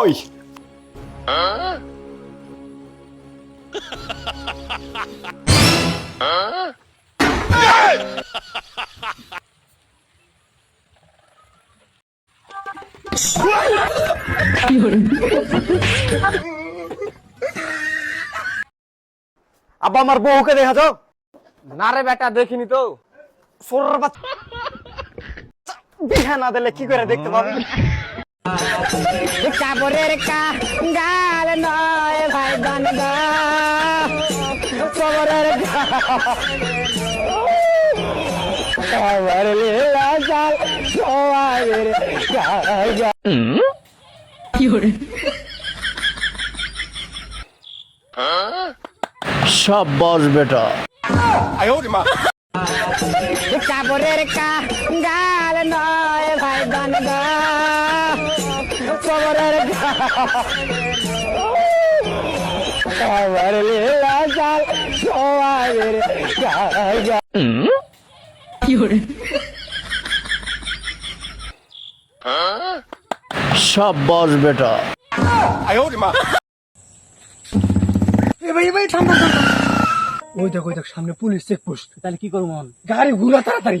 ওই আব্বা আমার বউকে দেখা যাও। না রে বেটা দেখিনি তো। সোর বিহা না দিলে কি করে দেখতে পাবো? কাপড়ের কা গাল নয় ভাই গান গা। কবরের লীলা জাল সব বস বেটা। কাপড়ের কা গাল নয় ভাই কবরের সব বস বেটা। ওই দেখ ওই দেখ, সামনে পুলিশ চেকপোস্ট তাহলে কি করব গাড়ি ঘুরা তাড়াতাড়ি।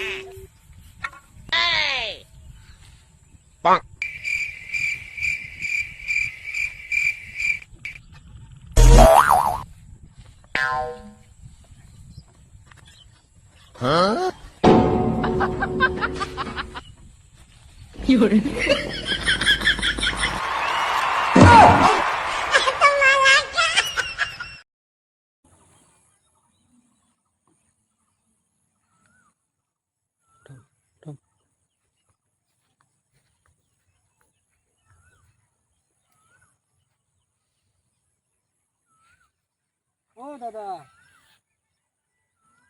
ও দাদা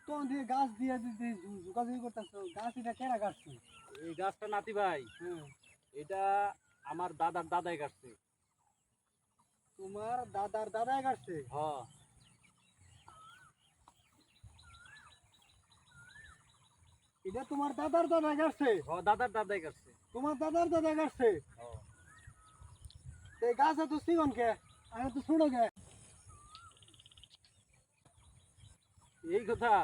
তোমার দিয়ে গাছ দিয়ে দিতে যোগাযোগ করতেছ। গাছ এটা কেনা কাটছে? এই গাছটা নাতি ভাই হ্যাঁ। এটা আমার দাদার দাদাই কাটছে। তোমার দাদার দাদাই কাটছে? হ। এটা তোমার দাদার দাদাই কাটছে? হ দাদার দাদাই কাটছে। তোমার দাদার দাদাই কাটছে? হ। এই গাছ এত সিগন কে? আমি তো শুনো কে? এই কথা,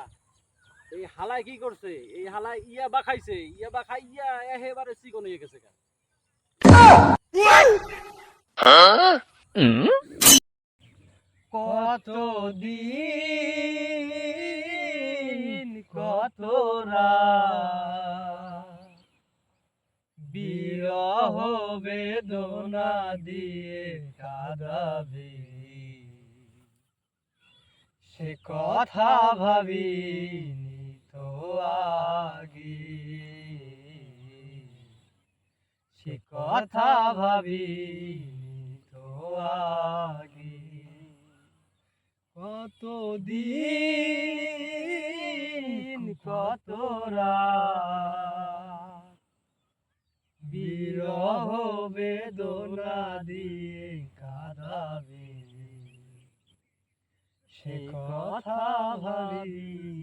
এই হালায় কি করছে এই হালায় ইয়া বা খাইছে, ইয়া বা খাই, ইয়া একেবারে চিকন হয়ে গেছে। কত দিন কত বিরহ বেদনা দিয়ে কাঁদাবে সে কথা ভাবিনি তো আগে। সে কথা ভাবিনি তো আগে। কত দিন কত বিরহ বেদনা দিয়ে কাঁদাবে সে কথা ভাবি।